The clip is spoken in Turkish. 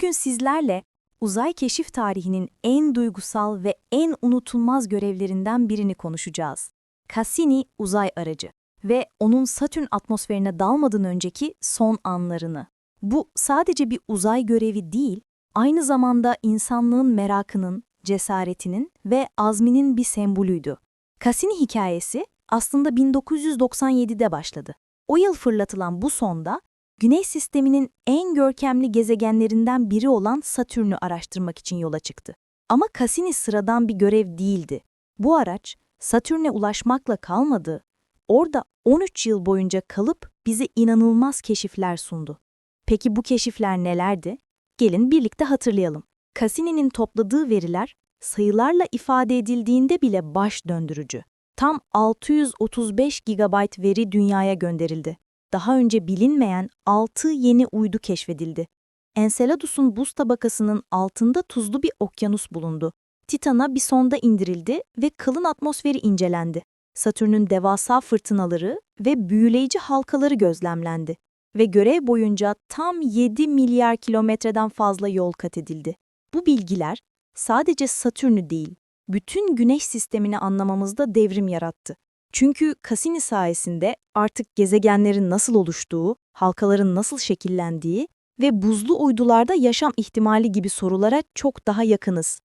Bugün sizlerle uzay keşif tarihinin en duygusal ve en unutulmaz görevlerinden birini konuşacağız. Cassini uzay aracı ve onun Satürn atmosferine dalmadan önceki son anlarını. Bu sadece bir uzay görevi değil, aynı zamanda insanlığın merakının, cesaretinin ve azminin bir sembolüydü. Cassini hikayesi aslında 1997'de başladı. O yıl fırlatılan bu sonda, Güneş sisteminin en görkemli gezegenlerinden biri olan Satürn'ü araştırmak için yola çıktı. Ama Cassini sıradan bir görev değildi. Bu araç, Satürn'e ulaşmakla kalmadı, orada 13 yıl boyunca kalıp bize inanılmaz keşifler sundu. Peki bu keşifler nelerdi? Gelin birlikte hatırlayalım. Cassini'nin topladığı veriler, sayılarla ifade edildiğinde bile baş döndürücü. Tam 635 GB veri dünyaya gönderildi daha önce bilinmeyen 6 yeni uydu keşfedildi. Enceladus'un buz tabakasının altında tuzlu bir okyanus bulundu. Titan'a bir sonda indirildi ve kalın atmosferi incelendi. Satürn'ün devasa fırtınaları ve büyüleyici halkaları gözlemlendi. Ve görev boyunca tam 7 milyar kilometreden fazla yol kat edildi. Bu bilgiler sadece Satürn'ü değil, bütün güneş sistemini anlamamızda devrim yarattı. Çünkü Cassini sayesinde artık gezegenlerin nasıl oluştuğu, halkaların nasıl şekillendiği ve buzlu uydularda yaşam ihtimali gibi sorulara çok daha yakınız.